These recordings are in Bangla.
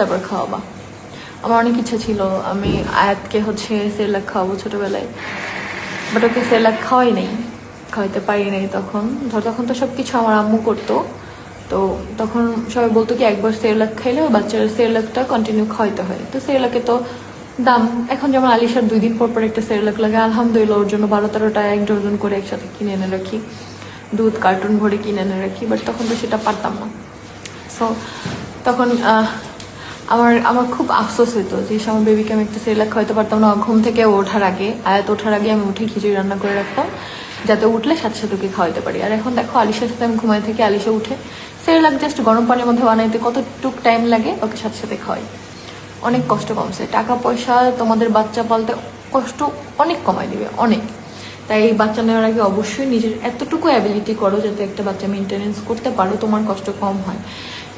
তারপর খাওয়াবা আমার অনেক ইচ্ছা ছিল, আমি আয়াতকে হচ্ছে সেরেলাক খাওয়াবো ছোটবেলায়। বাট ওকে সেরেলাক খাওয়াই নেই, খাওয়াইতে পারি নাই তখন। ধর, তখন তো সব কিছু আমার আম্মু করতো। তো তখন সবাই বলতো কি, একবার সেরেলাক খাইলে বাচ্চার সেরেলাকটা কন্টিনিউ খাওয়াইতে হয়। তো সেরলাকে তো দাম, এখন যেমন আলিশার দুই দিন পর পর একটা সেরলাক লাগে, আলহামদুলিল্লাহ ওর জন্য বারো তেরোটা এক ডজন করে একসাথে কিনে এনে রাখি। দুধ কার্টুন ভরে কিনে এনে রাখি, বাট তখন তো সেটা পারতাম না। সো তখন আমার আমার খুব আফসোস হইতো যে আমার বেবিকে আমি একটা সেরেলাক খাওয়াতে পারতাম না। ঘুম থেকে ওঠার আগে, আয়াত ওঠার আগে আমি উঠে খিচুড়ি রান্না করে রাখতাম, যাতে উঠলে সাথে সাথে ওকে খাওয়াতে পারি। আর এখন দেখো, আলিশার সাথে আমি ঘুমাই থেকে, আলিশা উঠে সেরেলাক জাস্ট গরম পানির মধ্যে বানাইতে কতটুক টাইম লাগে, ওকে সাথে সাথে খাওয়াই। অনেক কষ্ট কমছে। টাকা পয়সা তোমাদের বাচ্চা পালতে কষ্ট অনেক কমাই দিবে, অনেক। তাই এই বাচ্চা নেওয়ার আগে অবশ্যই নিজের এতটুকু অ্যাবিলিটি করো, যাতে একটা বাচ্চা মেনটেনেন্স করতে পারো, তোমার কষ্ট কম হয়।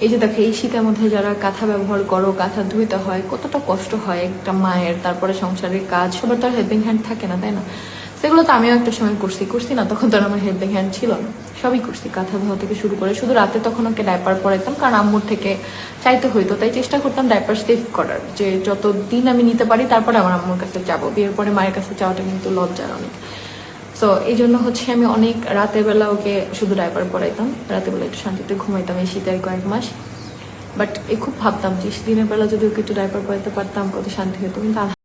এই যে দেখো, এই শীতের মধ্যে যারা কাঁথা ব্যবহার করো, কাঁথা ধুইতে হয়, কতটা কষ্ট হয় একটা মায়ের, তারপরে সংসারের কাজ, সবার তো আর হেল্পিং হ্যান্ড থাকে না, তাই না? সেগুলো তো আমিও একটা সময় করছি করছি না, তখন তো আমার হেল্পিং হ্যান্ড ছিল না। সবই করছি, কাঁথা ধোয়া থেকে শুরু করে, শুধু রাতে তখন ওকে ডাইপার পরাইতাম, কারণ আম্মুর থেকে চাইতে হইতো, তাই চেষ্টা করতাম ডাইপার সেভ করার, যে যত দিন আমি নিতে পারি, তারপরে আমার আম্মুর কাছে যাব, বিয়ের পরে মায়ের কাছে যাওয়াটা কিন্তু লজ্জার অনেক। সো এই জন্য হচ্ছে আমি অনেক রাতের বেলা ওকে শুধু ড্রাইভার পড়াইতাম রাতের বেলা একটু শান্তিতে ঘুমাইতাম এই শীতের কয়েক মাস। বাট এ খুব ভাবতাম যে দিনের বেলা যদি ওকে একটু ড্রাইভার পরাইতে পারতাম, কত শান্তি হতো। কিন্তু